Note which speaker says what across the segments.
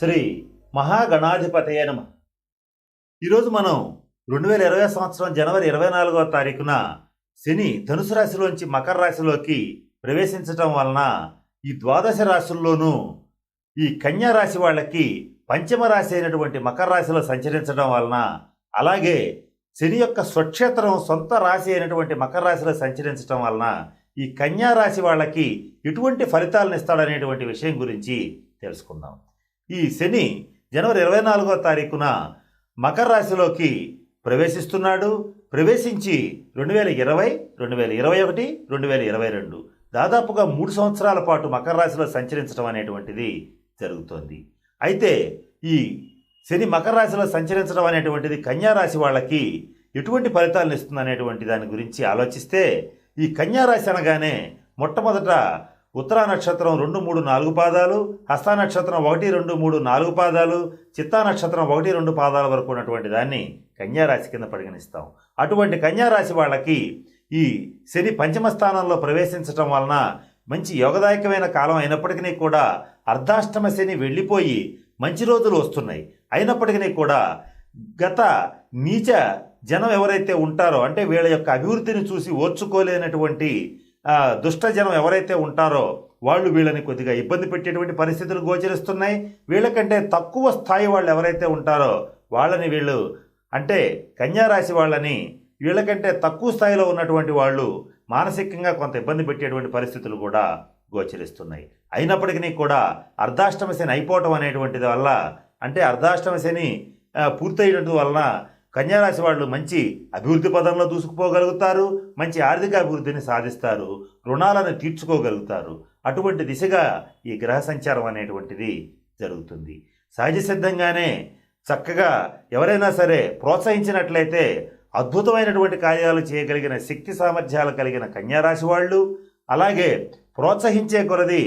Speaker 1: శ్రీ మహాగణాధిపతయ నమ. ఈరోజు మనం రెండు వేల ఇరవై సంవత్సరం జనవరి ఇరవై నాలుగవ తారీఖున శని ధనుసు రాశిలోంచి మకర రాశిలోకి ప్రవేశించటం వలన ఈ ద్వాదశ రాశుల్లోనూ ఈ కన్యా రాశి వాళ్ళకి పంచమ రాశి అయినటువంటి మకర రాశిలో సంచరించడం వలన అలాగే శని యొక్క స్వక్షేత్రం సొంత రాశి అయినటువంటి మకర రాశిలో సంచరించడం వలన ఈ కన్యా రాశి వాళ్ళకి ఎటువంటి ఫలితాలను ఇస్తాడనేటువంటి విషయం గురించి తెలుసుకుందాం. ఈ శని జనవరి ఇరవై నాలుగో తారీఖున మకర రాశిలోకి ప్రవేశిస్తున్నాడు. ప్రవేశించి రెండు వేల ఇరవై రెండు వేల ఇరవై ఒకటి రెండు వేల ఇరవై రెండు. దాదాపుగా మూడు సంవత్సరాల పాటు మకర రాశిలో సంచరించడం అనేటువంటిది జరుగుతోంది. అయితే ఈ శని మకర రాశిలో సంచరించడం అనేటువంటిది కన్యా రాశి వాళ్ళకి ఎటువంటి ఫలితాలను ఇస్తుంది అనేటువంటి దాని గురించి ఆలోచిస్తే ఈ కన్యా రాశి అనగానే మొట్టమొదట ఉత్తరా నక్షత్రం రెండు మూడు నాలుగు పాదాలు హస్త నక్షత్రం ఒకటి రెండు మూడు నాలుగు పాదాలు చిత్తా నక్షత్రం ఒకటి రెండు పాదాల వరకు ఉన్నటువంటి దాన్ని కన్యారాశి కింద పరిగణిస్తాం. అటువంటి కన్యారాశి వాళ్ళకి ఈ శని పంచమ స్థానంలో ప్రవేశించటం వలన మంచి యోగదాయకమైన కాలం అయినప్పటికీ కూడా అర్ధాష్టమ శని వెళ్ళిపోయి మంచి రోజులు వస్తున్నాయి. అయినప్పటికీ కూడా గత నీచ జనం ఎవరైతే ఉంటారో అంటే వీళ్ళ యొక్క అభివృద్ధిని చూసి ఓర్చుకోలేనటువంటి దుష్టజనం ఎవరైతే ఉంటారో వాళ్ళు వీళ్ళని కొద్దిగా ఇబ్బంది పెట్టేటువంటి పరిస్థితులు గోచరిస్తున్నాయి. వీళ్ళకంటే తక్కువ స్థాయి వాళ్ళు ఎవరైతే ఉంటారో వాళ్ళని వీళ్ళు అంటే కన్యారాశి వాళ్ళని వీళ్ళకంటే తక్కువ స్థాయిలో ఉన్నటువంటి వాళ్ళు మానసికంగా కొంత ఇబ్బంది పెట్టేటువంటి పరిస్థితులు కూడా గోచరిస్తున్నాయి. అయినప్పటికీ కూడా అర్ధాష్టమ శని అయిపోవటం అనేటువంటిది వల్ల అంటే అర్ధాష్టమ శని వలన కన్యారాశి వాళ్ళు మంచి అభివృద్ధి పదంలో దూసుకుపోగలుగుతారు మంచి ఆర్థిక అభివృద్ధిని సాధిస్తారు రుణాలను తీర్చుకోగలుగుతారు. అటువంటి దిశగా ఈ గ్రహ సంచారం అనేటువంటిది జరుగుతుంది. సహజ సిద్ధంగానే చక్కగా ఎవరైనా సరే ప్రోత్సహించినట్లయితే అద్భుతమైనటువంటి కార్యాలు చేయగలిగిన శక్తి సామర్థ్యాలు కలిగిన కన్యారాశి వాళ్ళు అలాగే ప్రోత్సహించే కొలది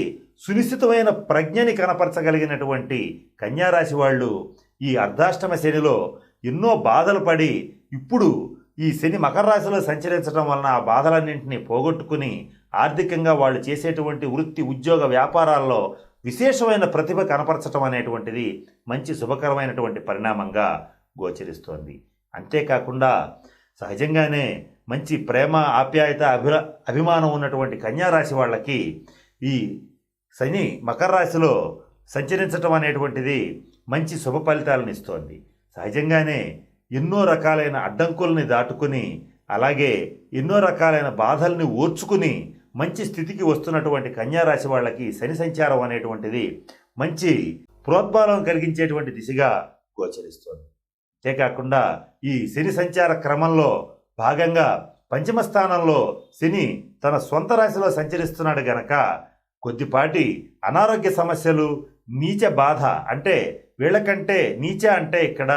Speaker 1: సునిశ్చితమైన ప్రజ్ఞని కనపరచగలిగినటువంటి కన్యారాశి వాళ్ళు ఈ అర్ధాష్టమ శనిలో ఎన్నో బాధలు పడి ఇప్పుడు ఈ శని మకర రాశిలో సంచరించడం వలన ఆ బాధలన్నింటినీ పోగొట్టుకుని ఆర్థికంగా వాళ్ళు చేసేటువంటి వృత్తి ఉద్యోగ వ్యాపారాల్లో విశేషమైన ప్రతిభ కనపరచడం అనేటువంటిది మంచి శుభకరమైనటువంటి పరిణామంగా గోచరిస్తోంది. అంతేకాకుండా సహజంగానే మంచి ప్రేమ ఆప్యాయత అభిరా అభిమానం ఉన్నటువంటి కన్యారాశి వాళ్ళకి ఈ శని మకర రాశిలో సంచరించటం అనేటువంటిది మంచి శుభ ఫలితాలను ఇస్తోంది. సహజంగానే ఎన్నో రకాలైన అడ్డంకుల్ని దాటుకుని అలాగే ఎన్నో రకాలైన బాధల్ని ఓర్చుకుని మంచి స్థితికి వస్తున్నటువంటి కన్యారాశి వాళ్ళకి శని సంచారం అనేటువంటిది మంచి ప్రోద్బలం కలిగించేటువంటి దిశగా గోచరిస్తోంది. అంతేకాకుండా ఈ శని సంచార క్రమంలో భాగంగా పంచమ స్థానంలో శని తన సొంత రాశిలో సంచరిస్తున్నాడు గనక కొద్దిపాటి అనారోగ్య సమస్యలు నీచ బాధ అంటే వీళ్ళకంటే నీచ అంటే ఇక్కడ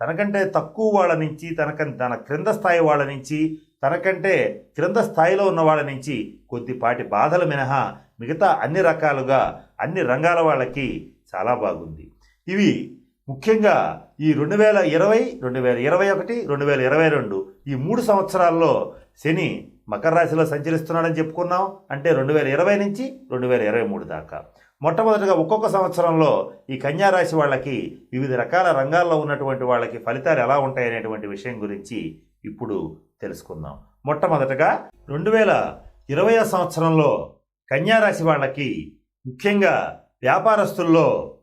Speaker 1: తనకంటే తక్కువ వాళ్ళ నుంచి తనక తన క్రింద స్థాయి వాళ్ళ నుంచి తనకంటే క్రింద స్థాయిలో ఉన్న వాళ్ళ నుంచి కొద్దిపాటి బాధలు మినహా మిగతా అన్ని రకాలుగా అన్ని రంగాల వాళ్ళకి చాలా బాగుంది. ఇవి ముఖ్యంగా ఈ రెండు వేల ఇరవై రెండు వేల ఇరవై ఒకటి రెండు వేల ఇరవై రెండు ఈ మూడు సంవత్సరాల్లో శని మకర రాశిలో సంచరిస్తున్నాడని చెప్పుకున్నాం. అంటే రెండు వేల ఇరవై నుంచి రెండు వేల ఇరవై మూడు దాకా. మొట్టమొదటిగా ఒక్కొక్క సంవత్సరంలో ఈ కన్యారాశి వాళ్ళకి వివిధ రకాల రంగాల్లో ఉన్నటువంటి వాళ్ళకి ఫలితాలు ఎలా ఉంటాయనేటువంటి విషయం గురించి ఇప్పుడు తెలుసుకుందాం. మొట్టమొదటగా రెండు వేల ఇరవై సంవత్సరంలో కన్యారాశి వాళ్ళకి ముఖ్యంగా వ్యాపారస్తుల్లో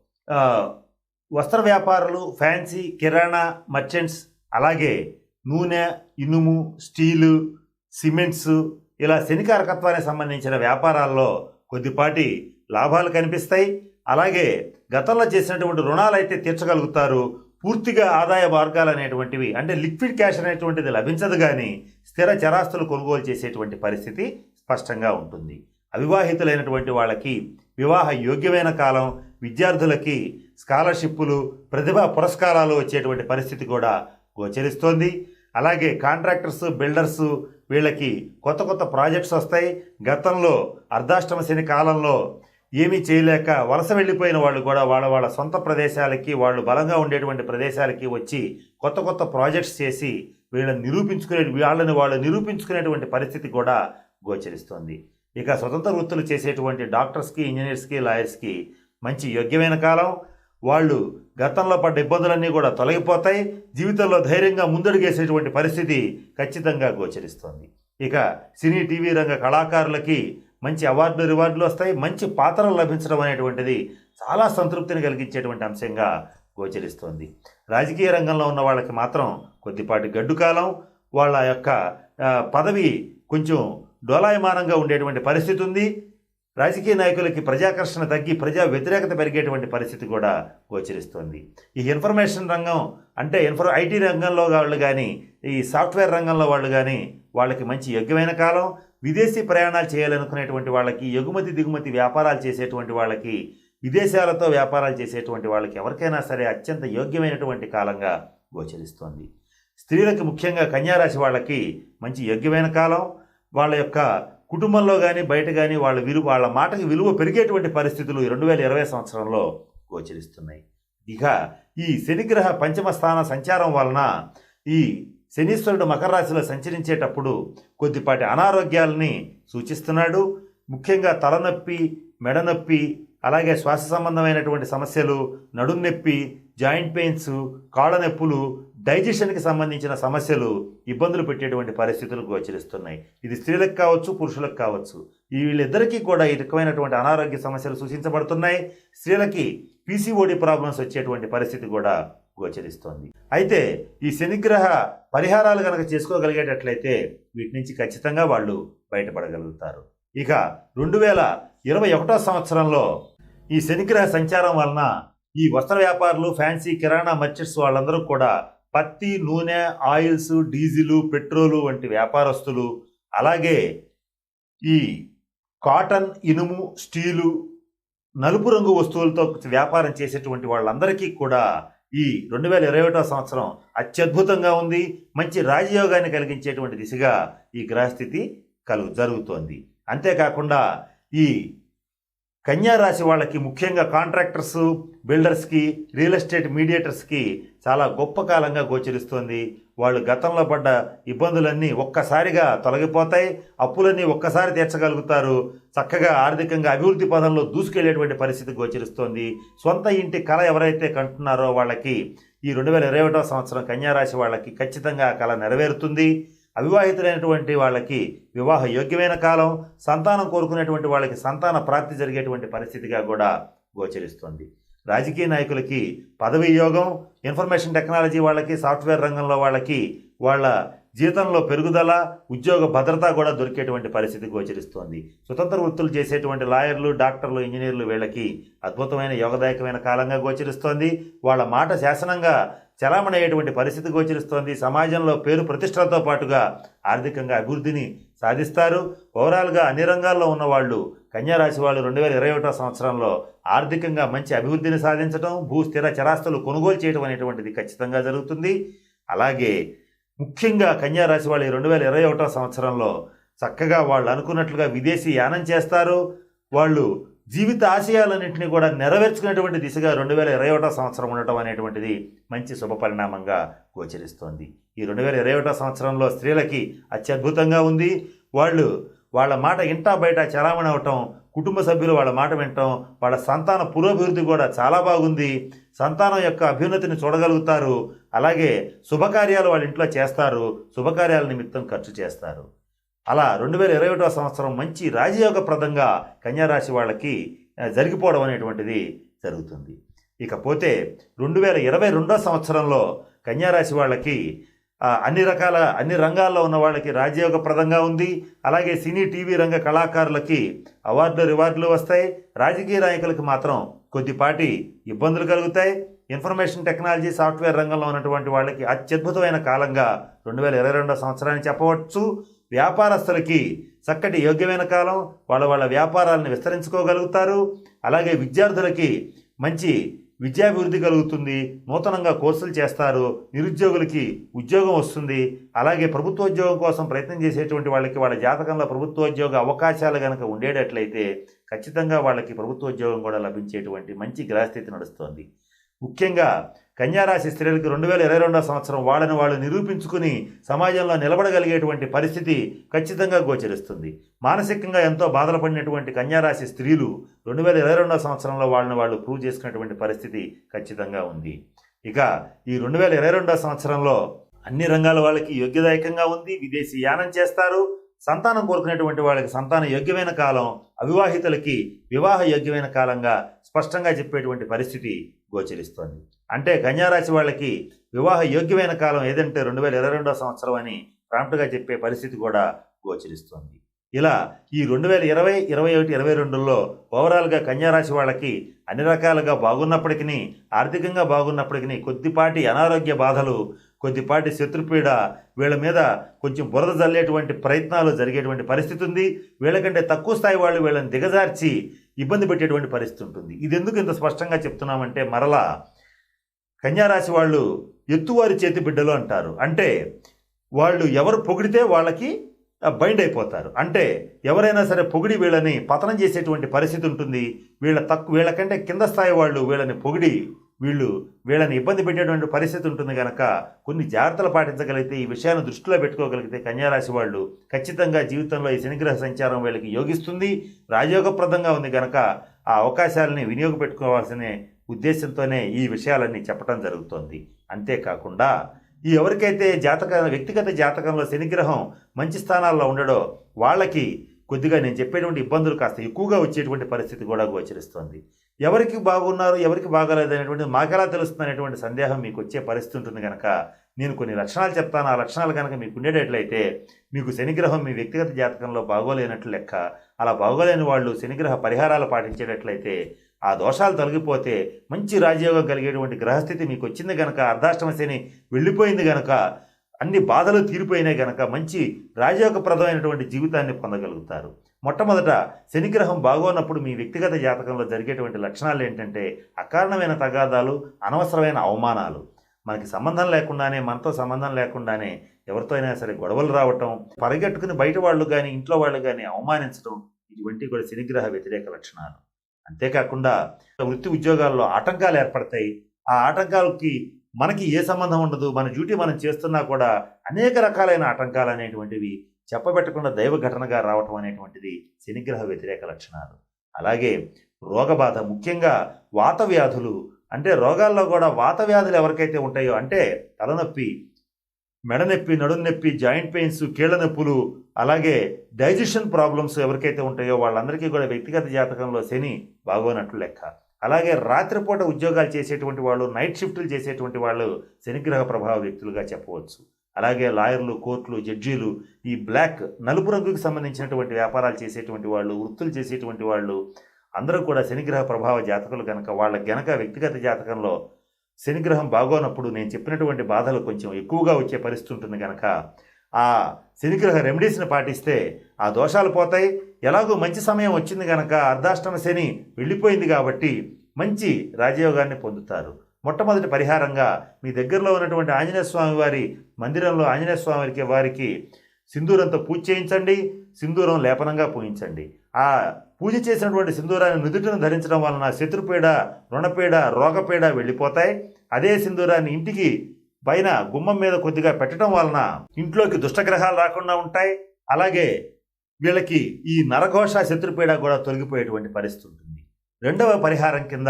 Speaker 1: వస్త్ర వ్యాపారులు ఫ్యాన్సీ కిరాణా మర్చెంట్స్ అలాగే నూనె ఇనుము స్టీలు సిమెంట్స్ ఇలా శనికారకత్వానికి సంబంధించిన వ్యాపారాల్లో కొద్దిపాటి లాభాలు కనిపిస్తాయి. అలాగే గతంలో చేసినటువంటి రుణాలు అయితే తీర్చగలుగుతారు. పూర్తిగా ఆదాయ మార్గాలు అనేటువంటివి అంటే లిక్విడ్ క్యాష్ అనేటువంటిది లభించదు కానీ స్థిర చరాస్తులు కొనుగోలు చేసేటువంటి పరిస్థితి స్పష్టంగా ఉంటుంది. అవివాహితులైనటువంటి వాళ్ళకి వివాహ యోగ్యమైన కాలం విద్యార్థులకి స్కాలర్షిప్పులు ప్రతిభా పురస్కారాలు వచ్చేటువంటి పరిస్థితి కూడా గోచరిస్తోంది. అలాగే కాంట్రాక్టర్స్ బిల్డర్స్ వీళ్ళకి కొత్త కొత్త ప్రాజెక్ట్స్ వస్తాయి. గతంలో అర్ధాష్టమ శని కాలంలో ఏమీ చేయలేక వలస వెళ్ళిపోయిన వాళ్ళు కూడా వాళ్ళ వాళ్ళ సొంత ప్రదేశాలకి వాళ్ళు బలంగా ఉండేటువంటి ప్రదేశాలకి వచ్చి కొత్త కొత్త ప్రాజెక్ట్స్ చేసి వీళ్ళని నిరూపించుకునే వాళ్ళని వాళ్ళు నిరూపించుకునేటువంటి పరిస్థితి కూడా గోచరిస్తోంది. ఇక స్వతంత్ర వృత్తులు చేసేటువంటి డాక్టర్స్కి ఇంజనీర్స్కి లాయర్స్కి మంచి యోగ్యమైన కాలం. వాళ్ళు గతంలో పడ్డ ఇబ్బందులన్నీ కూడా తొలగిపోతాయి. జీవితంలో ధైర్యంగా ముందడుగేసేటువంటి పరిస్థితి ఖచ్చితంగా గోచరిస్తోంది. ఇక సినీ టీవీ రంగ కళాకారులకి మంచి అవార్డులు రివార్డులు వస్తాయి. మంచి పాత్రలు లభించడం అనేటువంటిది చాలా సంతృప్తిని కలిగించేటువంటి అంశంగా గోచరిస్తోంది. రాజకీయ రంగంలో ఉన్న వాళ్ళకి మాత్రం కొద్దిపాటి గడ్డు కాలం వాళ్ళ యొక్క పదవి కొంచెం డోలాయమానంగా ఉండేటువంటి పరిస్థితి ఉంది. రాజకీయ నాయకులకి ప్రజాకర్షణ తగ్గి ప్రజా వ్యతిరేకత పెరిగేటువంటి పరిస్థితి కూడా గోచరిస్తోంది. ఈ ఇన్ఫర్మేషన్ రంగం అంటే ఇన్ఫర్ ఐటీ రంగంలో వాళ్ళు కానీ ఈ సాఫ్ట్వేర్ రంగంలో వాళ్ళు కానీ వాళ్ళకి మంచి యోగ్యమైన కాలం విదేశీ ప్రయాణాలు చేయాలనుకునేటువంటి వాళ్ళకి ఎగుమతి దిగుమతి వ్యాపారాలు చేసేటువంటి వాళ్ళకి విదేశాలతో వ్యాపారాలు చేసేటువంటి వాళ్ళకి ఎవరికైనా సరే అత్యంత యోగ్యమైనటువంటి కాలంగా గోచరిస్తోంది. స్త్రీలకు ముఖ్యంగా కన్యారాశి వాళ్ళకి మంచి యోగ్యమైన కాలం. వాళ్ళ యొక్క కుటుంబంలో కానీ బయట కానీ వాళ్ళ విలువ వాళ్ళ మాటకి విలువ పెరిగేటువంటి పరిస్థితులు రెండు వేల ఇరవై సంవత్సరంలో గోచరిస్తున్నాయి. ఇక ఈ శనిగ్రహ పంచమ స్థాన సంచారం వలన ఈ శనీశ్వరుడు మకర రాశిలో సంచరించేటప్పుడు కొద్దిపాటి అనారోగ్యాలని సూచిస్తున్నాడు. ముఖ్యంగా తలనొప్పి మెడనొప్పి అలాగే శ్వాస సంబంధమైనటువంటి సమస్యలు నడుం నొప్పి జాయింట్ పెయిన్స్ కాళ్ళ నొప్పులు డైజెషన్కి సంబంధించిన సమస్యలు ఇబ్బందులు పెట్టేటువంటి పరిస్థితులు గోచరిస్తున్నాయి. ఇది స్త్రీలకు కావచ్చు పురుషులకు కావచ్చు. ఈ వీళ్ళిద్దరికీ కూడా ఈ రకమైనటువంటి అనారోగ్య సమస్యలు సూచించబడుతున్నాయి. స్త్రీలకి పీసీఓడి ప్రాబ్లమ్స్ వచ్చేటువంటి పరిస్థితి కూడా గోచరిస్తోంది. అయితే ఈ శనిగ్రహ పరిహారాలు కనుక చేసుకోగలిగేటట్లయితే వీటి నుంచి ఖచ్చితంగా వాళ్ళు బయటపడగలుగుతారు. ఇక రెండు వేల ఇరవై ఒకటో సంవత్సరంలో ఈ శనిగ్రహ సంచారం వలన ఈ వస్త్ర వ్యాపారులు ఫ్యాన్సీ కిరాణా మర్చెంట్స్ వాళ్ళందరూ కూడా పత్తి నూనె ఆయిల్స్ డీజిలు పెట్రోలు వంటి వ్యాపారస్తులు అలాగే ఈ కాటన్ ఇనుము స్టీలు నలుపు రంగు వస్తువులతో వ్యాపారం చేసేటువంటి వాళ్ళందరికీ కూడా ఈ రెండు వేల ఇరవై ఒకటో సంవత్సరం అత్యద్భుతంగా ఉంది. మంచి రాజయోగాన్ని కలిగించేటువంటి దిశగా ఈ గ్రహస్థితి కలుగు జరుగుతోంది. అంతేకాకుండా ఈ కన్యా రాశి వాళ్ళకి ముఖ్యంగా కాంట్రాక్టర్స్ బిల్డర్స్కి రియల్ ఎస్టేట్ మీడియేటర్స్కి చాలా గొప్ప కాలంగా గోచరిస్తోంది. వాళ్ళు గతంలో పడ్డ ఇబ్బందులన్నీ ఒక్కసారిగా తొలగిపోతాయి అప్పులన్నీ ఒక్కసారి తీర్చగలుగుతారు. చక్కగా ఆర్థికంగా అభివృద్ధి పదంలో దూసుకెళ్ళేటువంటి పరిస్థితి గోచరిస్తోంది. సొంత ఇంటి కళ ఎవరైతే కంటున్నారో వాళ్ళకి ఈ రెండు వేల ఇరవై ఒకటో సంవత్సరం కన్యారాశి వాళ్ళకి ఖచ్చితంగా ఆ కళ నెరవేరుతుంది. అవివాహితులైనటువంటి వాళ్ళకి వివాహ యోగ్యమైన కాలం సంతానం కోరుకునేటువంటి వాళ్ళకి సంతాన ప్రాప్తి జరిగేటువంటి పరిస్థితిగా కూడా గోచరిస్తుంది. రాజకీయ నాయకులకి పదవి యోగం ఇన్ఫర్మేషన్ టెక్నాలజీ వాళ్ళకి సాఫ్ట్వేర్ రంగంలో వాళ్ళకి వాళ్ళ జీతంలో పెరుగుదల ఉద్యోగ భద్రత కూడా దొరికేటువంటి పరిస్థితి గోచరిస్తోంది. స్వతంత్ర వృత్తులు చేసేటువంటి లాయర్లు డాక్టర్లు ఇంజనీర్లు వీళ్ళకి అద్భుతమైన యోగదాయకమైన కాలంగా గోచరిస్తోంది. వాళ్ళ మాట శాసనంగా చలామణయ్యేటువంటి పరిస్థితి గోచరిస్తోంది. సమాజంలో పేరు ప్రతిష్టలతో పాటుగా ఆర్థికంగా అభివృద్ధిని సాధిస్తారు. ఓవరాల్గా అన్ని రంగాల్లో ఉన్న వాళ్ళు కన్యారాశి వాళ్ళు రెండు వేల ఇరవై ఒకటో సంవత్సరంలో ఆర్థికంగా మంచి అభివృద్ధిని సాధించడం భూ స్థిర చరాస్తులు కొనుగోలు చేయడం అనేటువంటిది ఖచ్చితంగా జరుగుతుంది. అలాగే ముఖ్యంగా కన్యారాశి వాళ్ళు రెండు వేల ఇరవై ఒకటో సంవత్సరంలో చక్కగా వాళ్ళు అనుకున్నట్లుగా విదేశీ యానం చేస్తారు. వాళ్ళు జీవిత ఆశయాలన్నింటినీ కూడా నెరవేర్చుకునేటువంటి దిశగా రెండు వేల ఇరవై ఒకటో సంవత్సరం ఉండటం అనేటువంటిది మంచి శుభ పరిణామంగా గోచరిస్తోంది. ఈ రెండు వేల ఇరవై ఒకటో సంవత్సరంలో స్త్రీలకి అత్యద్భుతంగా ఉంది. వాళ్ళు వాళ్ళ మాట ఇంటా బయట చలామణి అవటం కుటుంబ సభ్యులు వాళ్ళ మాట వినటం వాళ్ళ సంతాన పురోభివృద్ధి కూడా చాలా బాగుంది. సంతానం యొక్క అభ్యున్నతిని చూడగలుగుతారు. అలాగే శుభకార్యాలు వాళ్ళ ఇంట్లో చేస్తారు. శుభకార్యాల నిమిత్తం ఖర్చు చేస్తారు. అలా రెండు వేల ఇరవై ఒకటో సంవత్సరం మంచి రాజయోగప్రదంగా కన్యారాశి వాళ్ళకి జరిగిపోవడం అనేటువంటిది జరుగుతుంది. ఇకపోతే రెండు వేల ఇరవై రెండో సంవత్సరంలో కన్యారాశి వాళ్ళకి అన్ని రకాల అన్ని రంగాల్లో ఉన్న వాళ్ళకి రాజయోగప్రదంగా ఉంది. అలాగే సినీ టీవీ రంగ కళాకారులకి అవార్డులు రివార్డులు వస్తాయి. రాజకీయ నాయకులకు మాత్రం కొద్దిపాటి ఇబ్బందులు కలుగుతాయి. ఇన్ఫర్మేషన్ టెక్నాలజీ సాఫ్ట్వేర్ రంగంలో ఉన్నటువంటి వాళ్ళకి అత్యద్భుతమైన కాలంగా రెండు వేల ఇరవై రెండో సంవత్సరాన్ని చెప్పవచ్చు. వ్యాపారస్తులకి చక్కటి యోగ్యమైన కాలం. వాళ్ళ వాళ్ళ వ్యాపారాలను విస్తరించుకోగలుగుతారు. అలాగే విద్యార్థులకి మంచి విద్యాభివృద్ధి కలుగుతుంది నూతనంగా కోర్సులు చేస్తారు నిరుద్యోగులకి ఉద్యోగం వస్తుంది. అలాగే ప్రభుత్వోద్యోగం కోసం ప్రయత్నం చేసేటువంటి వాళ్ళకి వాళ్ళ జాతకంలో ప్రభుత్వోద్యోగ అవకాశాలు కనుక ఉండేటట్లయితే ఖచ్చితంగా వాళ్ళకి ప్రభుత్వోద్యోగం కూడా లభించేటువంటి మంచి గ్రహస్థితి నడుస్తోంది. ముఖ్యంగా కన్యారాశి స్త్రీలకు రెండు వేల ఇరవై రెండవ సంవత్సరం వాళ్ళని వాళ్ళు నిరూపించుకుని సమాజంలో నిలబడగలిగేటువంటి పరిస్థితి ఖచ్చితంగా గోచరిస్తుంది. మానసికంగా ఎంతో బాధలు పడినటువంటి కన్యారాశి స్త్రీలు రెండు వేల ఇరవై రెండవ సంవత్సరంలో వాళ్ళని వాళ్ళు ప్రూవ్ చేసుకున్నటువంటి పరిస్థితి ఖచ్చితంగా ఉంది. ఇక ఈ రెండు వేల ఇరవై రెండవ సంవత్సరంలో అన్ని రంగాల వాళ్ళకి యోగ్యదాయకంగా ఉంది. విదేశీ యానం చేస్తారు. సంతానం కోరుకునేటువంటి వాళ్ళకి సంతాన యోగ్యమైన కాలం అవివాహితులకి వివాహ యోగ్యమైన కాలంగా స్పష్టంగా చెప్పేటువంటి పరిస్థితి గోచరిస్తోంది. అంటే కన్యారాశి వాళ్ళకి వివాహ యోగ్యమైన కాలం ఏదంటే రెండు వేల ఇరవై రెండవ సంవత్సరం అని ప్రాంప్ట్గా చెప్పే పరిస్థితి కూడా గోచరిస్తోంది. ఇలా ఈ రెండు వేల ఇరవై ఇరవై ఒకటి ఇరవై రెండులో ఓవరాల్గా కన్యారాశి వాళ్ళకి అన్ని రకాలుగా బాగున్నప్పటికీ ఆర్థికంగా బాగున్నప్పటికీ కొద్దిపాటి అనారోగ్య బాధలు కొద్దిపాటి శత్రుపీడ వీళ్ళ మీద కొంచెం బురద జల్లేటువంటి ప్రయత్నాలు జరిగేటువంటి పరిస్థితి ఉంది. వీళ్ళకంటే తక్కువ స్థాయి వాళ్ళు వీళ్ళని దిగజార్చి ఇబ్బంది పెట్టేటువంటి పరిస్థితి ఉంటుంది. ఇది ఎందుకు ఇంత స్పష్టంగా చెప్తున్నామంటే మరలా కన్యారాశి వాళ్ళు ఎత్తువారి చేతి బిడ్డలు అంటారు. అంటే వాళ్ళు ఎవరు పొగిడితే వాళ్ళకి బైండ్ అయిపోతారు. అంటే ఎవరైనా సరే పొగిడి వీళ్ళని పతనం చేసేటువంటి పరిస్థితి ఉంటుంది. వీళ్ళ తక్కువ వీళ్ళకంటే కింద స్థాయి వాళ్ళు వీళ్ళని పొగిడి వీళ్ళు వీళ్ళని ఇబ్బంది పెట్టేటువంటి పరిస్థితి ఉంటుంది కనుక కొన్ని జాగ్రత్తలు పాటించగలిగితే ఈ విషయాన్ని దృష్టిలో పెట్టుకోగలిగితే కన్యారాశి వాళ్ళు ఖచ్చితంగా జీవితంలో ఈ శనిగ్రహ సంచారం వీళ్ళకి యోగిస్తుంది రాజయోగప్రదంగా ఉంది కనుక ఆ అవకాశాలని వినియోగపెట్టుకోవాల్సిన ఉద్దేశంతోనే ఈ విషయాలన్నీ చెప్పడం జరుగుతోంది. అంతేకాకుండా ఈ ఎవరికైతే జాతక వ్యక్తిగత జాతకంలో శనిగ్రహం మంచి స్థానాల్లో ఉండడో వాళ్ళకి కొద్దిగా నేను చెప్పేటువంటి ఇబ్బందులు కాస్త ఎక్కువగా వచ్చేటువంటి పరిస్థితి కూడా గోచరిస్తోంది. ఎవరికి బాగున్నారు ఎవరికి బాగాలేదు అనేటువంటి మాకెలా తెలుస్తుంది అనేటువంటి సందేహం మీకు వచ్చే పరిస్థితి ఉంటుంది కనుక నేను కొన్ని లక్షణాలు చెప్తాను. ఆ లక్షణాలు కనుక మీకు ఉండేటట్లయితే మీకు శనిగ్రహం మీ వ్యక్తిగత జాతకంలో బాగోలేనట్లు లెక్క అలా బాగోలేని వాళ్ళు శనిగ్రహ పరిహారాలు పాటించేటట్లయితే ఆ దోషాలు తొలగిపోతే మంచి రాజయోగం కలిగేటువంటి గ్రహస్థితి మీకు వచ్చింది కనుక అర్ధాష్టమ శని వెళ్ళిపోయింది కనుక అన్ని బాధలు తీరిపోయినాయి కనుక మంచి రాజయోగప్రదమైనటువంటి జీవితాన్ని పొందగలుగుతారు. మొట్టమొదట శనిగ్రహం బాగోనప్పుడు మీ వ్యక్తిగత జాతకంలో జరిగేటువంటి లక్షణాలు ఏంటంటే అకారణమైన తగాదాలు అనవసరమైన అవమానాలు. మనకి సంబంధం లేకుండానే మనతో సంబంధం లేకుండానే ఎవరితో అయినా సరే గొడవలు రావటం పరిగెట్టుకుని బయట వాళ్ళు కానీ ఇంట్లో వాళ్ళు కానీ అవమానించడం ఇటువంటి కూడా శనిగ్రహ వ్యతిరేక లక్షణాలు. అంతేకాకుండా వృత్తి ఉద్యోగాల్లో ఆటంకాలు ఏర్పడతాయి. ఆ ఆటంకాలకి మనకి ఏ సంబంధం ఉండదు మన డ్యూటీ మనం చేస్తున్నా కూడా అనేక రకాలైన ఆటంకాలు అనేటువంటివి చెప్పబెట్టకుండా దైవ ఘటనగా రావటం అనేటువంటిది శనిగ్రహ వ్యతిరేక లక్షణాలు. అలాగే రోగబాధ ముఖ్యంగా వాత వ్యాధులు అంటే రోగాల్లో కూడా వాత వ్యాధులు ఎవరికైతే ఉంటాయో అంటే తలనొప్పి మెడనొప్పి నడునొప్పి జాయింట్ పెయిన్స్ కీళ్ళ నొప్పులు అలాగే డైజెషన్ ప్రాబ్లమ్స్ ఎవరికైతే ఉంటాయో వాళ్ళందరికీ కూడా వ్యక్తిగత జాతకంలో శని బాగోనట్లు లెక్క. అలాగే రాత్రిపూట ఉద్యోగాలు చేసేటువంటి వాళ్ళు నైట్ షిఫ్ట్లు చేసేటువంటి వాళ్ళు శనిగ్రహ ప్రభావ వ్యక్తులుగా చెప్పవచ్చు. అలాగే లాయర్లు కోర్టులు జడ్జీలు ఈ బ్లాక్ నలుపు రంగుకి సంబంధించినటువంటి వ్యాపారాలు చేసేటువంటి వాళ్ళు వృత్తులు చేసేటువంటి వాళ్ళు అందరూ కూడా శనిగ్రహ ప్రభావ జాతకులు కనుక వాళ్ళ గనక వ్యక్తిగత జాతకంలో శనిగ్రహం బాగోనప్పుడు నేను చెప్పినటువంటి బాధలు కొంచెం ఎక్కువగా వచ్చే పరిస్థితి ఉంటుంది కనుక ఆ శనిగ్రహ రెమెడీస్ని పాటిస్తే ఆ దోషాలు పోతాయి. ఎలాగో మంచి సమయం వచ్చింది కనుక అర్ధాష్టమ శని వెళ్ళిపోయింది కాబట్టి మంచి రాజయోగాన్ని పొందుతారు. మొట్టమొదటి పరిహారంగా మీ దగ్గరలో ఉన్నటువంటి ఆంజనేయ స్వామి వారి మందిరంలో ఆంజనేయ స్వామి వారికి వారికి సింధూరంతో పూజ చేయించండి సింధూరం లేపనంగా పూజించండి ఆ పూజ చేసినటువంటి సింధూరాన్ని నుదుటిని ధరించడం వలన శత్రుపీడ రుణపీడ రోగపీడ వెళ్ళిపోతాయి. అదే సింధూరాన్ని ఇంటికి పైన గుమ్మం మీద కొద్దిగా పెట్టడం వలన ఇంట్లోకి దుష్టగ్రహాలు రాకుండా ఉంటాయి. అలాగే వీళ్ళకి ఈ నరఘోష శత్రుపీడ కూడా తొలగిపోయేటువంటి పరిస్థితి ఉంటుంది. రెండవ పరిహారం కింద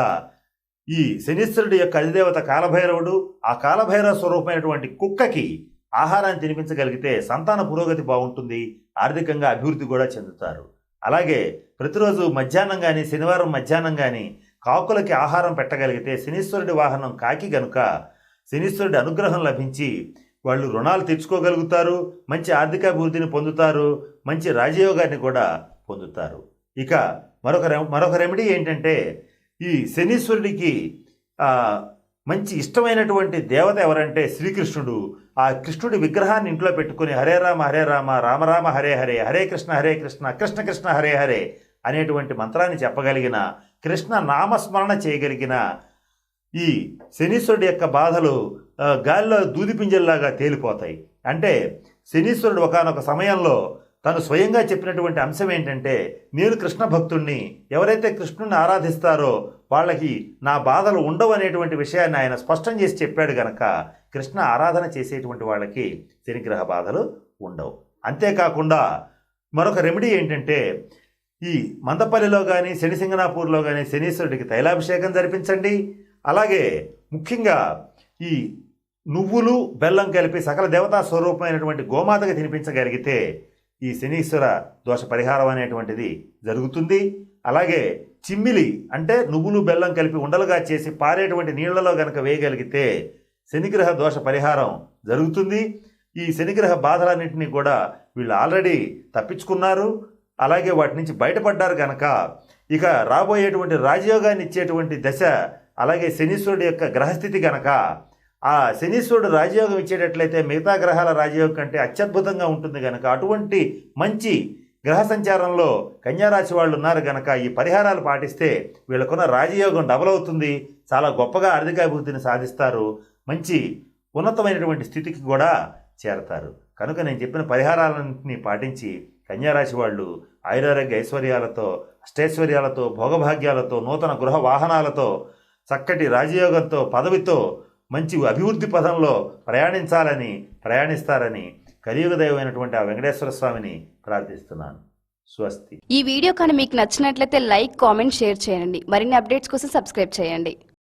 Speaker 1: ఈ శనీశ్వరుడి యొక్క అధిదేవత కాలభైరవుడు ఆ కాలభైరవ స్వరూపమైనటువంటి కుక్కకి ఆహారాన్ని తినిపించగలిగితే సంతాన పురోగతి బాగుంటుంది ఆర్థికంగా అభివృద్ధి కూడా చెందుతారు. అలాగే ప్రతిరోజు మధ్యాహ్నం కానీ శనివారం మధ్యాహ్నం కానీ కాకులకి ఆహారం పెట్టగలిగితే శనీశ్వరుడి వాహనం కాకి గనుక శనీశ్వరుడి అనుగ్రహం లభించి వాళ్ళు రుణాలు తెచ్చుకోగలుగుతారు మంచి ఆర్థికాభివృద్ధిని పొందుతారు మంచి రాజయోగాన్ని కూడా పొందుతారు. ఇక మరొక రె- మరొక రెమెడీ ఏంటంటే ఈ శనీశ్వరుడికి మంచి ఇష్టమైనటువంటి దేవత ఎవరంటే శ్రీకృష్ణుడు. ఆ కృష్ణుడి విగ్రహాన్ని ఇంట్లో పెట్టుకుని హరే రామ హరే రామ రామ రామ హరే హరే హరే కృష్ణ హరే కృష్ణ కృష్ణ కృష్ణ హరే హరే అనేటువంటి మంత్రాన్ని చెప్పగలిగిన కృష్ణ నామస్మరణ చేయగలిగిన ఈ శనీశ్వరుడి యొక్క బాధలు గాల్లో గాలిలో దూదిపింజల్లాగా తేలిపోతాయి. అంటే శనీశ్వరుడు ఒకానొక సమయంలో తను స్వయంగా చెప్పినటువంటి అంశం ఏంటంటే నేను కృష్ణ భక్తుణ్ణి ఎవరైతే కృష్ణుని ఆరాధిస్తారో వాళ్ళకి నా బాధలు ఉండవు అనేటువంటి విషయాన్ని ఆయన స్పష్టం చేసి చెప్పాడు గనక కృష్ణ ఆరాధన చేసేటువంటి వాళ్ళకి శనిగ్రహ బాధలు ఉండవు. అంతేకాకుండా మరొక రెమెడీ ఏంటంటే ఈ మందపల్లిలో కానీ శనిసింగనాపూర్లో కానీ శనీశ్వరుడికి తైలాభిషేకం జరిపించండి. అలాగే ముఖ్యంగా ఈ నువ్వులు బెల్లం కలిపి సకల దేవతా స్వరూపమైనటువంటి గోమాతకి తినిపించగలిగితే ఈ శనీశ్వర దోష పరిహారం అనేటువంటిది జరుగుతుంది. అలాగే చిమ్మిలి అంటే నువ్వులు బెల్లం కలిపి ఉండలుగా చేసి పారేటువంటి నీళ్ళలో గనక వేయగలిగితే శనిగ్రహ దోష పరిహారం జరుగుతుంది. ఈ శనిగ్రహ బాధలన్నింటినీ కూడా వీళ్ళు ఆల్రెడీ తప్పించుకున్నారు. అలాగే వాటి నుంచి బయటపడ్డారు కనుక ఇక రాబోయేటువంటి రాజయోగాన్ని ఇచ్చేటువంటి దశ అలాగే శనీశ్వరుడి యొక్క గ్రహస్థితి గనక ఆ శనీశ్వరుడు రాజయోగం ఇచ్చేటట్లయితే మిగతా గ్రహాల రాజయోగం కంటే అత్యద్భుతంగా ఉంటుంది కనుక అటువంటి మంచి గ్రహ సంచారంలో కన్యారాశి వాళ్ళు ఉన్నారు కనుక ఈ పరిహారాలు పాటిస్తే వీళ్ళకున్న రాజయోగం డబల్ అవుతుంది. చాలా గొప్పగా ఆర్థికాభివృద్ధిని సాధిస్తారు. మంచి ఉన్నతమైనటువంటి స్థితికి కూడా చేరతారు. కనుక నేను చెప్పిన పరిహారాలన్నింటినీ పాటించి కన్యారాశి వాళ్ళు ఆయురారోగ్య ఐశ్వర్యాలతో అష్టైశ్వర్యాలతో భోగభాగ్యాలతో నూతన గృహ వాహనాలతో చక్కటి రాజయోగంతో పదవితో మంచి అభివృద్ధి పదంలో ప్రయాణించాలని ప్రయాణిస్తారని కలియుగ దైవమైనటువంటి ఆ వెంకటేశ్వర స్వామిని ప్రార్థిస్తున్నాను. స్వస్తి.
Speaker 2: ఈ వీడియో కానీ మీకు నచ్చినట్లయితే లైక్ కామెంట్ షేర్ చేయండి. మరిన్ని అప్డేట్స్ కోసం సబ్స్క్రైబ్ చేయండి.